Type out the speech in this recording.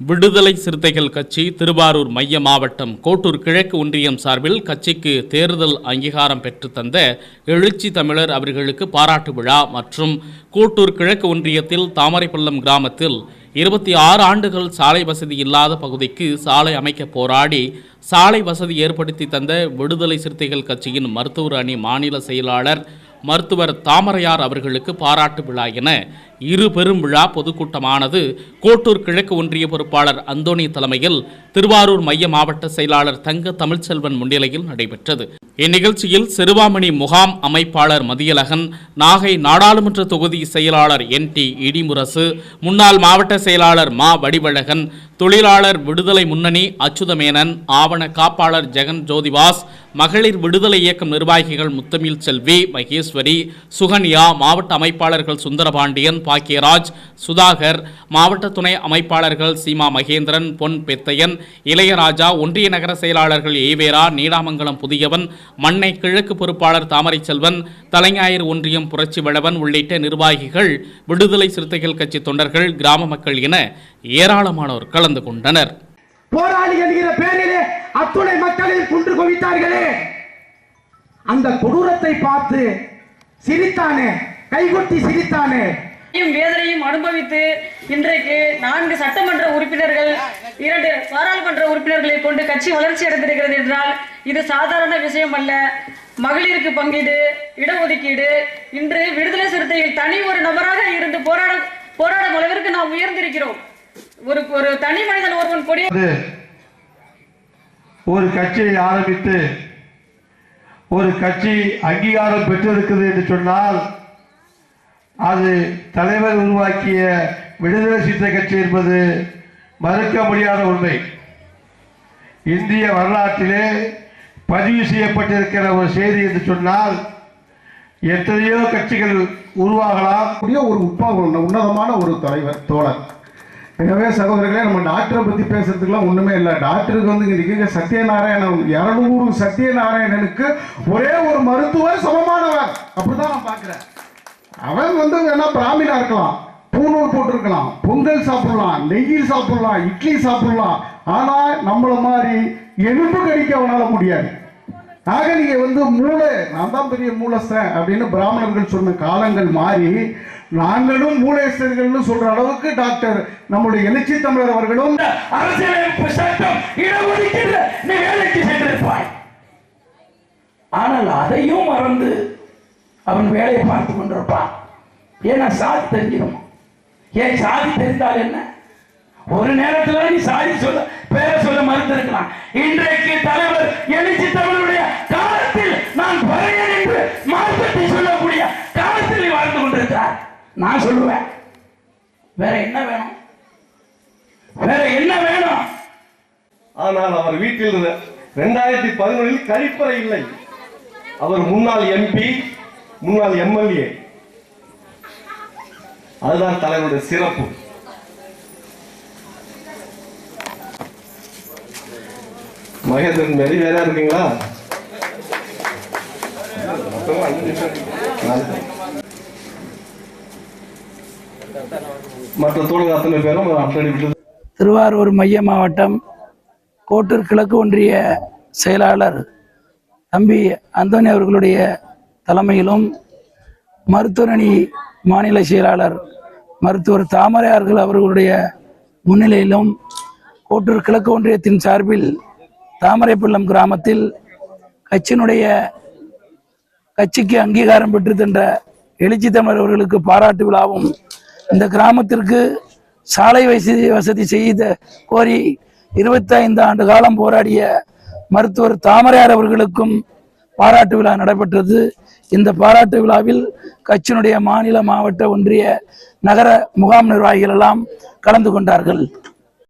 விடுதலை சிறுத்தைகள் கட்சி திருவாரூர் மைய மாவட்டம் கோட்டூர் கிழக்கு ஒன்றியம் சார்பில் கட்சிக்கு தேர்தல் அங்கீகாரம் பெற்று தந்த எழுச்சி தமிழர் அவர்களுக்கு பாராட்டு விழா மற்றும் கோட்டூர் கிழக்கு ஒன்றியத்தில் தாமரைப்பள்ளம் கிராமத்தில் இருபத்தி ஆறு ஆண்டுகள் சாலை வசதி இல்லாத பகுதிக்கு சாலை அமைக்க போராடி சாலை வசதி ஏற்படுத்தி தந்த விடுதலை சிறுத்தைகள் கட்சியின் மருத்துவர் அணி மாநில செயலாளர் மருத்துவர் தாமரையார் அவர்களுக்கு பாராட்டு விழா என இரு பெரும் விழா பொதுக்கூட்டமானது கோட்டூர் கிழக்கு ஒன்றிய பொறுப்பாளர் அந்தோணி தலைமையில் திருவாரூர் மைய மாவட்ட செயலாளர் தங்க தமிழ்ச்செல்வன் முன்னிலையில் நடைபெற்றது. இந்நிகழ்ச்சியில் சிறுவாமணி முகாம் அமைப்பாளர் மதியழகன் நாகை நாடாளுமன்ற தொகுதி செயலாளர் என் டி இடிமுரசு முன்னாள் மாவட்ட செயலாளர் மா வடிவழகன் தொழிலாளர் விடுதலை முன்னணி அச்சுதமேனன் ஆவண காப்பாளர் ஜெகன் ஜோதிவாஸ் மகளிர் விடுதலை இயக்கம் நிர்வாகிகள் முத்தமிழ் செல்வி மகேஸ்வரி சுகன்யா மாவட்ட அமைப்பாளர்கள் சுந்தரபாண்டியன் பாக்கியராஜ் சுதாகர் மாவட்ட துணை அமைப்பாளர்கள் சீமா மகேந்திரன் பொன் பெத்தையன் இளையராஜா ஒன்றிய நகர செயலாளர்கள் ஏவேரா நீடாமங்கலம் புதியவன் மண்ணை கிழக்கு பொறுப்பாளர் தாமரை செல்வன் தலைஞாயிறு ஒன்றியம் புரட்சி வளவன் உள்ளிட்ட நிர்வாகிகள் விடுதலை சிறுத்தைகள் கட்சி தொண்டர்கள் கிராம மக்கள் என ஏராளமானோர் கலந்து கொண்டனர். போராளி என்கிற பேரிலே அத்துணை மக்களையும் குன்று குவித்தார்களே. அந்த கொடூரத்தை பார்த்து சிரித்தானே கைகொட்டி சிரித்தானே வேதனையும் அனுபவித்து இன்றைக்கு நான்கு சட்டமன்ற உறுப்பினர்கள் இரண்டு பாராளுமன்ற உறுப்பினர்களை கொண்டு கட்சி வளர்ச்சி அடைந்திருக்கிறது என்றால் இது சாதாரண விஷயம் அல்ல. மகளிருக்கு பங்கீடு இடஒதுக்கீடு இன்று விடுதலை சிறுத்தையில் தனி ஒரு நபராக இருந்து போராட போராடும் அளவிற்கு நாம் உயர்ந்திருக்கிறோம். ஒரு ஒரு தனி மனிதன் ஒருவன் கொடிய ஒரு கட்சியை ஆரம்பித்து ஒரு கட்சி அங்கீகாரம் பெற்றிருக்குது என்று சொன்னால் அது தலைவர் உருவாக்கிய விடுதலை சிறுத்தை கட்சி என்பது மறுக்க முடியாத உண்மை. இந்திய வரலாற்றிலே பதிவு செய்யப்பட்டிருக்கிற ஒரு செய்தி என்று சொன்னால் எத்தனையோ கட்சிகள் உருவாகலாம். கூடிய ஒரு உப்பா உன்னதமான ஒரு தலைவர் தோழர். எனவே சகோதரர்களே நம்ம டாக்டரை பற்றி பேசுறதுக்குலாம் ஒன்றுமே இல்லை. டாக்டருக்கு வந்து இங்க இருக்கீங்க சத்யநாராயணன் இரநூறு சத்யநாராயணனுக்கு ஒரே ஒரு மருத்துவர் சமமானவர். அப்படிதான் நான் பார்க்குறேன். அவன் வந்து வேணா பிராமினா இருக்கலாம். பூநூல் போட்டிருக்கலாம். பொங்கல் சாப்பிடலாம். நெய்யில் சாப்பிடலாம். இட்லி சாப்பிடலாம். ஆனா நம்மள மாதிரி எலும்பு கடிக்க அவனால முடியாது. ஆக நீங்க வந்து மூளை நான் தான் பெரிய மூலஸ்தன் அப்படின்னு பிராமணர்கள் சொன்ன காலங்கள் மாறி நாங்களும் மூலேஸ்தர்கள்னு சொல்ற அளவுக்கு டாக்டர் நம்முடைய எழுச்சி தமிழர் அவர்களும் அரசியலமைப்பு சட்டம் இடஒதுக்கீடு நீ வேலைக்கு சென்றிருப்பாய். ஆனால் அதையும் மறந்து அவன் வேலையை பார்த்து கொண்டிருப்பான். ஏன்னா சாதி தெரிஞ்சிடும் ஏன் சாதி தெரிந்தால் என்ன? ஒரு நேரத்துல நீ சாதி சொல்ல பேர சொல்ல மறுத்திருக்கலாம். இன்றைக்கு தலைவர் எழுச்சி தமிழுடைய காலத்தில் நான் பறையன் என்று மாற்றத்தை சொல்லக்கூடிய காலத்தில் வாழ்ந்து கொண்டிருக்கிறார் நான் சொல்லுவேன். வேற என்ன வேணும்? வேற என்ன வேணும்? ஆனால் அவர் வீட்டில் இருந்த ரெண்டாயிரத்தி பதினொன்றில் கழிப்பறை இல்லை. அவர் முன்னாள் எம்பி முன்னாள் எம்எல்ஏ அதுதான் தலைவருடைய சிறப்பு. மகேந்திரன் மாரி வேற இருக்கீங்களா? மற்ற தோழர் அத்தனை பேரும் திருவாரூர் மைய மாவட்டம் கோட்டூர் கிழக்கு ஒன்றிய செயலாளர் தம்பி அந்தோனி அவர்களுடைய தலைமையிலும் மருத்துவரணி மாநில செயலாளர் மருத்துவர் தாமரையார்கள் அவர்களுடைய முன்னிலையிலும் கோட்டூர் கிழக்கு ஒன்றியத்தின் சார்பில் தாமரைப்பள்ளம் கிராமத்தில் கட்சியினுடைய கட்சிக்கு அங்கீகாரம் பெற்று தந்த எழுச்சி தமிழர் அவர்களுக்கு பாராட்டு விழாவும் இந்த கிராமத்திற்கு சாலை வசதி வசதி செய்த கோரி இருபத்தைந்து ஆண்டு காலம் போராடிய மருத்துவர் தாமரையார் அவர்களுக்கும் பாராட்டு விழா நடைபெற்றது. இந்த பாராட்டு விழாவில் கட்சியினுடைய மாநில மாவட்ட ஒன்றிய நகர முகாம் நிர்வாகிகள் எல்லாம் கலந்து கொண்டார்கள்.